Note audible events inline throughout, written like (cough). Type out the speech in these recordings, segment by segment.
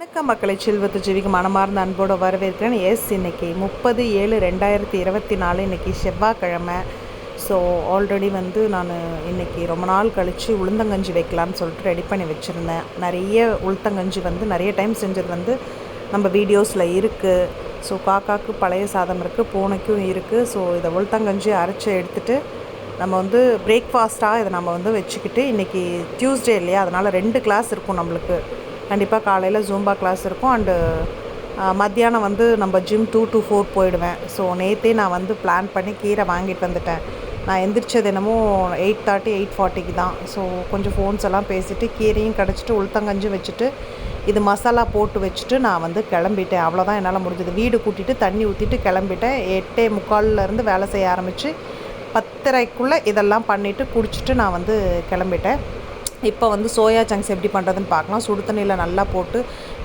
வணக்கம் மக்களை செல்வத்து ஜீவிக்கு மனமார்ந்த அன்போடு வரவேற்கிறேன். எஸ் இன்னைக்கு முப்பது ஏழு ரெண்டாயிரத்தி இருபத்தி நாலு இன்னைக்கு செவ்வாய்க்கிழமை. ஸோ ஆல்ரெடி வந்து நான் இன்னைக்கு ரொம்ப நாள் கழித்து உளுந்தங்கஞ்சி வைக்கலான்னு சொல்லிட்டு ரெடி பண்ணி வச்சுருந்தேன். நிறைய உளுத்தங்கஞ்சி வந்து நிறைய டைம் செஞ்சது வந்து நம்ம வீடியோஸில் இருக்குது ஸோ காக்காக்கு பழைய சாதம் இருக்குது பூனைக்கும் இருக்குது ஸோ இதை உளுத்தங்கஞ்சி அரைச்சி எடுத்துகிட்டு நம்ம வந்து பிரேக்ஃபாஸ்ட்டாக இதை நம்ம வந்து வச்சுக்கிட்டு இன்றைக்கி டியூஸ்டே இல்லையா? அதனால் ரெண்டு கிளாஸ் இருக்கும் நம்மளுக்கு. கண்டிப்பாக காலையில் ஜூம்பா கிளாஸ் இருக்கும். அண்டு மத்தியானம் வந்து நம்ம ஜிம் டூ டு ஃபோர் போயிடுவேன். ஸோ நேற்றே நான் வந்து பிளான் பண்ணி கீரை வாங்கிட்டு வந்துட்டேன். நான் எந்திரிச்சது என்னமோ எயிட் தேர்ட்டி எயிட் ஃபார்ட்டிக்கு தான். ஸோ கொஞ்சம் ஃபோன்ஸ் எல்லாம் பேசிவிட்டு கீரையும் கிடச்சிட்டு உளுத்தங்கஞ்சும் வச்சுட்டு இது மசாலா போட்டு வச்சுட்டு நான் வந்து கிளம்பிட்டேன். அவ்வளோதான் என்னால் முடிஞ்சது. வீடு கூட்டிட்டு தண்ணி ஊற்றிட்டு கிளம்பிட்டேன். எட்டே முக்கால்லேருந்து வேலை செய்ய ஆரம்பித்து பத்தரைக்குள்ளே இதெல்லாம் பண்ணிவிட்டு குடிச்சிட்டு நான் வந்து கிளம்பிட்டேன். இப்போ வந்து சோயா சங்க்ஸ் எப்படி பண்ணுறதுன்னு பார்க்கலாம். சுடு தண்ணியில் நல்லா போட்டு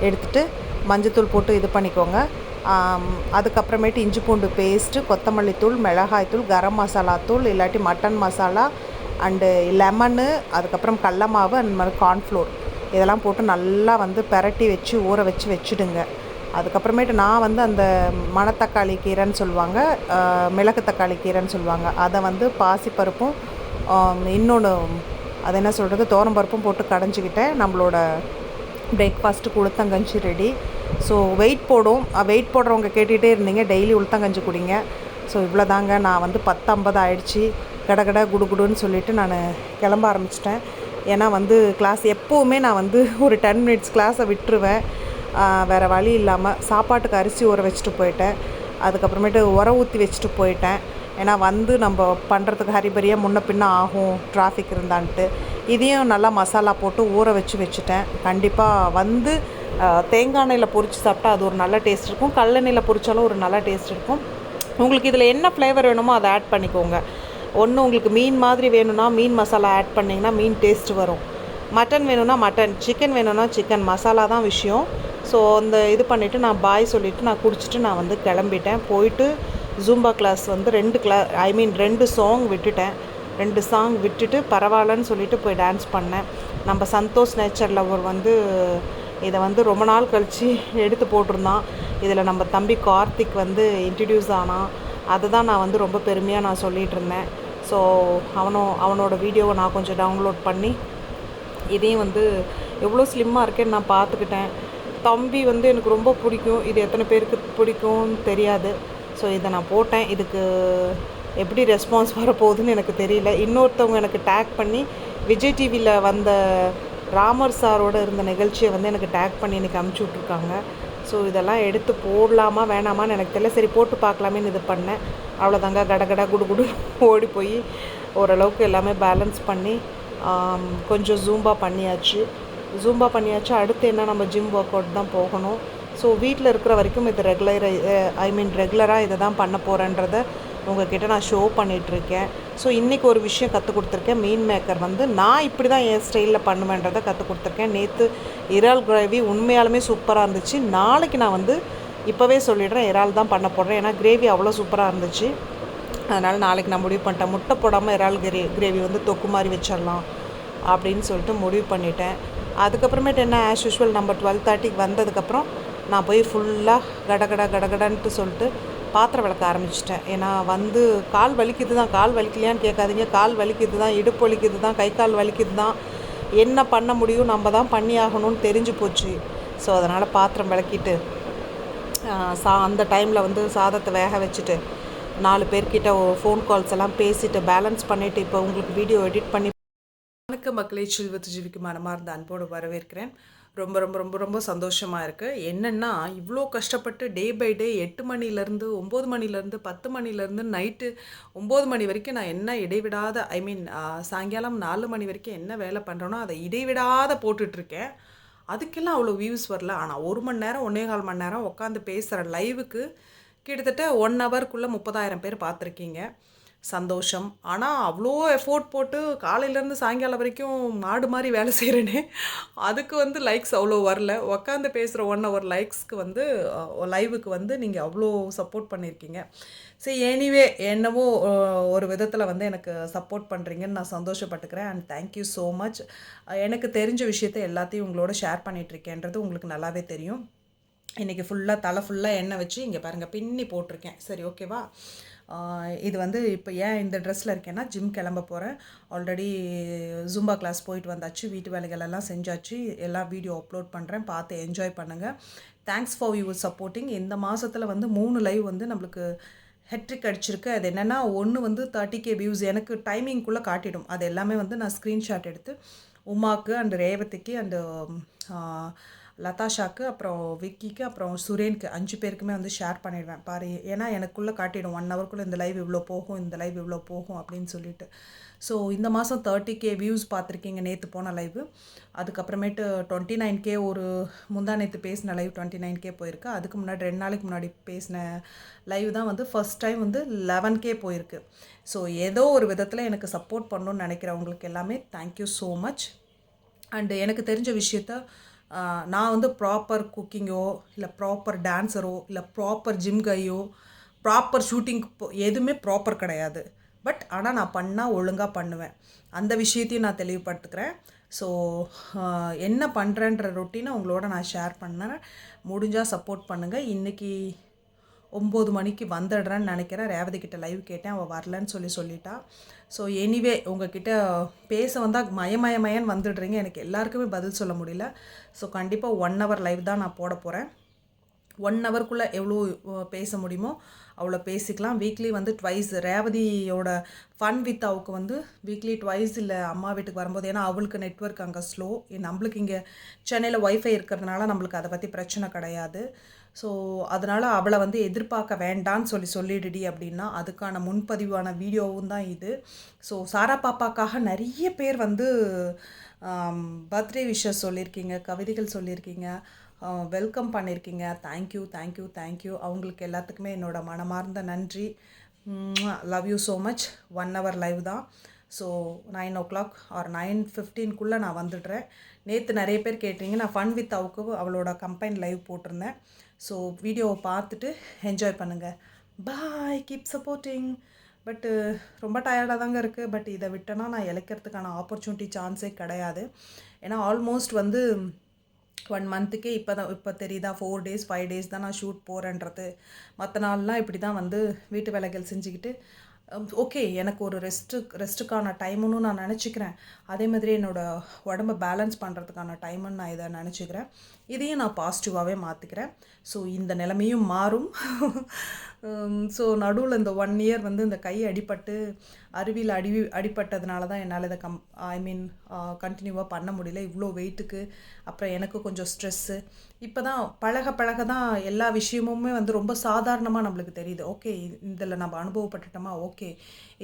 எடுத்துட்டு மஞ்சத்தூள் போட்டு இது பண்ணிக்கோங்க. அதுக்கப்புறமேட்டு இஞ்சி பூண்டு பேஸ்ட்டு கொத்தமல்லி தூள் மிளகாய் தூள் கரம் மசாலா தூள் இல்லாட்டி மட்டன் மசாலா அண்டு லெமனு அதுக்கப்புறம் கடல மாவு அந்த மாதிரி கார்ன்ஃப்ளோர் இதெல்லாம் போட்டு நல்லா வந்து பெரட்டி வச்சு ஊற வச்சு வச்சுடுங்க. அதுக்கப்புறமேட்டு நான் வந்து அந்த மணத்தக்காளி கீரைன்னு சொல்லுவாங்க மிளகு தக்காளி கீரைன்னு சொல்லுவாங்க. அதை வந்து பாசிப்பருப்பும் இன்னொன்று அது என்ன சொல்கிறது பருப்பும் போட்டு கடைஞ்சிக்கிட்டேன். நம்மளோட பிரேக்ஃபாஸ்ட்டு உளுத்தங்கஞ்சி ரெடி ஸோ வெயிட் போடும். வெயிட் போடுறவங்க கேட்டுகிட்டே இருந்தீங்க டெய்லி உளுத்தங்கஞ்சி குடிங்க. ஸோ இவ்வளோ தாங்க நான் வந்து பத்து ஐம்பது ஆயிடுச்சு கடகட குடுகுடுன்னு சொல்லிவிட்டு நான் கிளம்ப ஆரம்பிச்சிட்டேன். ஏன்னா வந்து கிளாஸ் எப்போவுமே நான் வந்து ஒரு டென் மினிட்ஸ் கிளாஸை விட்டுருவேன். வேறு வழி இல்லாமல் சாப்பாட்டுக்கு அரிசி ஊற வச்சுட்டு போயிட்டேன். அதுக்கப்புறமேட்டு உர ஊற்றி வச்சுட்டு போயிட்டேன். ஏன்னா வந்து நம்ம பண்ணுறதுக்கு ஹரிபரியாக முன்ன பின்ன ஆகும் டிராஃபிக் இருந்தான்ட்டு. இதையும் நல்லா மசாலா போட்டு ஊற வச்சு வச்சுட்டேன். கண்டிப்பாக வந்து தேங்காய் எண்ணெயில் பொரிச்சு சாப்பிட்டா அது ஒரு நல்ல டேஸ்ட் இருக்கும். கல்லெண்ணெயில் பொறிச்சாலும் ஒரு நல்ல டேஸ்ட் இருக்கும். உங்களுக்கு இதில் என்ன ஃப்ளேவர் வேணுமோ அதை ஆட் பண்ணிக்கோங்க. ஒன்று உங்களுக்கு மீன் மாதிரி வேணும்னா மீன் மசாலா ஆட் பண்ணிங்கன்னா மீன் டேஸ்ட் வரும். மட்டன் வேணும்னா மட்டன் சிக்கன் வேணும்னா சிக்கன் மசாலா தான் விஷயம். ஸோ அந்த இது பண்ணிவிட்டு நான் பாய் சொல்லிவிட்டு நான் குடிச்சிட்டு நான் வந்து கிளம்பிட்டேன். போயிட்டு ஜூம்பா கிளாஸ் வந்து ரெண்டு கிளா ஐ மீன் ரெண்டு சாங் விட்டுட்டேன். ரெண்டு சாங் விட்டுட்டு பரவாயில்லன்னு சொல்லிட்டு போய் டான்ஸ் பண்ணேன். நம்ம சந்தோஷ் நேச்சர் லவர் வந்து இதை வந்து ரொம்ப நாள் கழித்து எடுத்து போட்டிருந்தான். இதில் நம்ம தம்பி கார்த்திக் வந்து இன்ட்ரடியூஸ் ஆனான். அதை தான் நான் வந்து ரொம்ப பெருமையாக நான் சொல்லிகிட்டு இருந்தேன். ஸோ அவனும் அவனோட வீடியோவை நான் கொஞ்சம் டவுன்லோட் பண்ணி இதையும் வந்து எவ்வளோ ஸ்லிம்மாக இருக்கேன்னு நான் பார்த்துக்கிட்டேன். தம்பி வந்து எனக்கு ரொம்ப பிடிக்கும். இது எத்தனை பேருக்கு பிடிக்கும்னு தெரியாது. ஸோ இதை நான் போட்டேன். இதுக்கு எப்படி ரெஸ்பான்ஸ் வரப்போகுதுன்னு எனக்கு தெரியல. இன்னொருத்தவங்க எனக்கு டேக் பண்ணி விஜய் டிவியில் வந்த ராமர் சாரோட இருந்த நிகழ்ச்சியை வந்து எனக்கு டேக் பண்ணி எனக்கு அமுச்சு விட்ருக்காங்க ஸோ இதெல்லாம் எடுத்து போடலாமா வேணாமான்னு எனக்கு தெரியல. சரி போட்டு பார்க்கலாமேன்னு இது பண்ணேன். அவ்வளோதாங்க கடகட குடு குடு ஓடி போய் ஓரளவுக்கு எல்லாமே பேலன்ஸ் பண்ணி கொஞ்சம் ஜூம்பா பண்ணியாச்சு. ஜூம்பா பண்ணியாச்சு. அடுத்து என்ன? நம்ம ஜிம் ஒர்க் அவுட் தான் போகணும். ஸோ வீட்டில் இருக்கிற வரைக்கும் இது ரெகுலர் ஐ மீன் ரெகுலராக இதை தான் பண்ண போகிறேன்றத உங்ககிட்ட நான் ஷோ பண்ணிகிட்ருக்கேன் ஸோ இன்றைக்கி ஒரு விஷயம் கற்றுக் கொடுத்துருக்கேன். மீன் மேக்கர் வந்து நான் இப்படி தான் என் ஸ்டைலில் பண்ணுவேன்றதை கற்றுக் கொடுத்துருக்கேன். நேற்று இறால் கிரேவி உண்மையாலுமே சூப்பராக இருந்துச்சு. நாளைக்கு நான் வந்து இப்போவே சொல்லிடுறேன் இறால் தான் பண்ண போடுறேன் ஏன்னா கிரேவி அவ்வளோ சூப்பராக இருந்துச்சு. அதனால் நாளைக்கு நான் முடிவு பண்ணிட்டேன். முட்டை போடாமல் இறால் கிரே கிரேவி வந்து தொக்கு மாதிரி வச்சிடலாம் அப்படின்னு சொல்லிட்டு முடிவு பண்ணிட்டேன். அதுக்கப்புறமேட்டு என்ன ஆஸ் யூஷுவல் நம்ம டுவெல் தேர்ட்டிக்கு வந்ததுக்கப்புறம் நான் போய் ஃபுல்லாக கடகட கடகடன்ட்டு சொல்லிட்டு பாத்திரம் விளக்க ஆரம்பிச்சிட்டேன். ஏன்னா வந்து கால் வலிக்குது தான் கால் வலிக்கலையான்னு கேட்காதீங்க. கால் வலிக்குது தான் இடுப்பு வலிக்குது தான் கை கால் வலிக்குது தான் என்ன பண்ண முடியும்? நம்ம தான் பண்ணி ஆகணும்னு தெரிஞ்சு போச்சு. ஸோ அதனால் பாத்திரம் விளக்கிட்டு சா அந்த டைமில் வந்து சாதத்தை வேக வச்சுட்டு நாலு பேர்கிட்ட ஃபோன் கால்ஸ் எல்லாம் பேசிவிட்டு பேலன்ஸ் பண்ணிவிட்டு இப்போ உங்களுக்கு வீடியோ எடிட் பண்ணி வணக்க மக்களை செல்வத்து ஜீவிக்கு மனமார்ந்த அன்போடு வரவேற்கிறேன். ரொம்ப ரொம்ப ரொம்ப ரொம்ப சந்தோஷமாக இருக்குது என்னென்னா இவ்வளோ கஷ்டப்பட்டு டே பை டே எட்டு மணிலேருந்து ஒம்பது மணிலேருந்து பத்து மணிலேருந்து நைட்டு ஒம்பது மணி வரைக்கும் நான் என்ன இடைவிடாத ஐ மீன் சாயங்காலம் நாலு மணி வரைக்கும் என்ன வேலை பண்ணுறேனோ அதை இடைவிடாத போட்டுட்ருக்கேன். அதுக்கெல்லாம் அவ்வளோ வியூஸ் வரல. ஆனால் ஒரு மணி நேரம் ஒன்றே கால் மணி நேரம் உட்காந்து பேசுகிற லைவுக்கு கிட்டத்தட்ட ஒன் ஹவருக்குள்ளே முப்பதாயிரம் பேர் பார்த்துருக்கீங்க. சந்தோஷம். ஆனால் அவ்வளோ எஃபோர்ட் போட்டு காலையிலேருந்து சாயங்காலம் வரைக்கும் மாடு மாதிரி வேலை செய்கிறேனே அதுக்கு வந்து லைக்ஸ் அவ்வளோ வரல. உக்காந்து பேசுகிற ஒன் ஹவர் லைக்ஸ்க்கு வந்து லைவுக்கு வந்து நீங்கள் அவ்வளோ சப்போர்ட் பண்ணியிருக்கீங்க சரி எனிவே என்னவோ ஒரு விதத்தில் வந்து எனக்கு சப்போர்ட் பண்ணுறீங்கன்னு நான் சந்தோஷப்பட்டுக்கிறேன். And thank you so much எனக்கு தெரிஞ்ச விஷயத்த எல்லாத்தையும் உங்களோட ஷேர் பண்ணிகிட்ருக்கேன்றது உங்களுக்கு நல்லாவே தெரியும். இன்றைக்கி ஃபுல்லாக தலை ஃபுல்லாக எண்ணெய் வச்சு இங்கே பாருங்கள் பின்னி போட்டிருக்கேன். சரி ஓகேவா இது வந்து இப்போ ஏன் இந்த ட்ரெஸ்ஸில் இருக்கேன்னா ஜிம் கிளம்ப போகிறேன் ஆல்ரெடி ஜும்பா கிளாஸ் போயிட்டு வந்தாச்சு. வீட்டு வேலைகள் எல்லாம் செஞ்சாச்சு. எல்லாம் வீடியோ அப்லோட் பண்ணுறேன் பார்த்து என்ஜாய் பண்ணுங்கள் தேங்க்ஸ் ஃபார் யூ சப்போர்ட்டிங் இந்த மாதத்தில் வந்து மூணு லைவ் வந்து நம்மளுக்கு ஹெட்ரிக் அடிச்சிருக்கு. அது என்னென்னா ஒன்று வந்து தேர்ட்டி கே வியூஸ் எனக்கு டைமிங்குள்ளே காட்டிடும். அது எல்லாமே வந்து நான் ஸ்க்ரீன்ஷாட் எடுத்து உமாக்கு அண்டு ரேவதிக்கு அண்டு லதாஷாக்கு அப்புறம் விக்கிக்கு அப்புறம் சுரேனுக்கு அஞ்சு பேருக்குமே வந்து ஷேர் பண்ணிடுவேன். பாரு ஏன்னா எனக்குள்ளே காட்டிடும் ஒன் ஹவர்க்குள்ளே இந்த லைவ் இவ்வளோ போகும் இந்த லைவ் இவ்வளோ போகும் அப்படின்னு சொல்லிட்டு. ஸோ இந்த மாதம் தேர்ட்டி கே வியூஸ் பார்த்துருக்கீங்க நேற்று போன லைவ் அதுக்கப்புறமேட்டு டுவெண்ட்டி நைன் கே ஒரு முந்தா நேற்று பேசின லைவ் டுவெண்ட்டி நைன் கே போயிருக்கு. அதுக்கு முன்னாடி ரெண்டு நாளைக்கு முன்னாடி பேசின லைவ் தான் வந்து ஃபஸ்ட் டைம் வந்து லெவன் கே போயிருக்கு. ஸோ ஏதோ ஒரு விதத்தில் எனக்கு சப்போர்ட் பண்ணணும்னு நினைக்கிறவங்களுக்கு எல்லாமே தேங்க்யூ ஸோ மச் அண்டு எனக்கு தெரிஞ்ச விஷயத்த நான் வந்து ப்ராப்பர் குக்கிங்கோ இல்லை ப்ராப்பர் டான்ஸரோ இல்லை ப்ராப்பர் ஜிம் கையோ ப்ராப்பர் ஷூட்டிங் எதுவுமே ப்ராப்பர் கிடையாது. பட் ஆனால் நான் பண்ணால் ஒழுங்காக பண்ணுவேன். அந்த விஷயத்தையும் நான் தெளிவுபடுத்துக்கிறேன். ஸோ என்ன பண்ணுறேன்ற ரொட்டீனை உங்களோட நான் ஷேர் பண்ணேன் முடிஞ்சால் சப்போர்ட் பண்ணுங்கள் இன்றைக்கி ஒம்பது மணிக்கு வந்துடுறேன்னு நினைக்கிறேன். ரேவதி கிட்ட லைவ் கேட்டேன். அவள் வரலன்னு சொல்லி சொல்லிட்டா. ஸோ எனிவே உங்ககிட்ட பேச வந்தால் மயமயமயன்னு வந்துடுறீங்க. எனக்கு எல்லாருக்குமே பதில் சொல்ல முடியல. ஸோ கண்டிப்பாக ஒன் ஹவர் லைவ் தான் நான் போட போகிறேன் ஒன் ஹவர்க்குள்ளே எவ்வளோ பேச முடியுமோ அவ்வளோ பேசிக்கலாம். வீக்லி வந்து ட்வைஸ் ரேவதியோட ஃபன் வித் அவுக்கு வந்து வீக்லி ட்வைஸ் இல்லை அம்மா வீட்டுக்கு வரும்போது. ஏன்னா அவளுக்கு நெட்வொர்க் அங்கே ஸ்லோ நம்மளுக்கு இங்கே சென்னையில் ஒய்ஃபை இருக்கிறதுனால நம்மளுக்கு அதை பற்றி பிரச்சனை கிடையாது. ஸோ அதனால் அவளை வந்து எதிர்பார்க்க வேண்டான்னு சொல்லி சொல்லிடுடி அப்படின்னா அதுக்கான முன்பதிவான வீடியோவும் தான் இது. ஸோ சாரா பாப்பாக்காக நிறைய பேர் வந்து பர்த்டே விஷஸ் சொல்லியிருக்கீங்க கவிதைகள் சொல்லியிருக்கீங்க வெல்கம் பண்ணியிருக்கீங்க. தேங்க்யூ தேங்க்யூ தேங்க்யூ அவங்களுக்கு எல்லாத்துக்குமே என்னோடய மனமார்ந்த நன்றி. Love you so much one hour live தான். So nine o'clock or nine ஃபிஃப்டீன்குள்ளே நான் வந்துடுறேன். நேற்று நிறைய பேர் கேட்டீங்க நான் ஃபன் வித் அவுக்கு அவளோட கம்பைன் லைவ் போட்டிருந்தேன். ஸோ வீடியோவை பார்த்துட்டு என்ஜாய் பண்ணுங்கள் பாய் கீப் சப்போர்ட்டிங் பட்டு ரொம்ப டயர்டாக தாங்க இருக்குது பட் இதை விட்டேன்னா நான் இழைக்கிறதுக்கான ஆப்பர்ச்சுனிட்டி சான்ஸே கிடையாது. ஏன்னா ஆல்மோஸ்ட் வந்து ஒன் மந்த்துக்கே இப்போ தான் இப்போ தெரியுதா? ஃபோர் டேஸ் ஃபைவ் டேஸ் தான் நான் ஷூட் போகிறேன்றது மற்ற நாள்லாம் இப்படி தான் வந்து வீட்டு வேலைகள் செஞ்சுக்கிட்டு ஓகே எனக்கு ஒரு ரெஸ்ட்டு ரெஸ்ட்டுக்கான டைமுன்னு நான் நினச்சிக்கிறேன். அதே மாதிரி என்னோடய உடம்ப பேலன்ஸ் பண்ணுறதுக்கான டைமுன்னு நான் இதை நினச்சிக்கிறேன். இதையும் நான் பாசிட்டிவாகவே மாற்றிக்கிறேன் ஸோ இந்த நிலைமையும் மாறும். (laughs) ஸோ நடுவில் இந்த ஒன் இயர் வந்து இந்த கை அடிபட்டு அருவியில் அடி அடிபட்டதுனால தான் என்னால் இதை கம் ஐ மீன் கண்டினியூவாக பண்ண முடியல. இவ்வளோ வெயிட்டுக்கு அப்புறம் எனக்கு கொஞ்சம் ஸ்ட்ரெஸ்ஸு இப்போ தான் பழக பழக தான் எல்லா விஷயமுமே வந்து ரொம்ப சாதாரணமாக நம்மளுக்கு தெரியுது. ஓகே இதில் நம்ம அனுபவப்பட்டுட்டோமா? ஓகே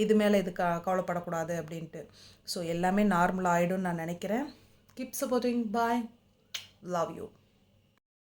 இது மேலே இது க கவலைப்படக்கூடாது அப்படின்ட்டு. ஸோ எல்லாமே நார்மலாக ஆகிடும்னு நான் நினைக்கிறேன். Keep supporting bye love you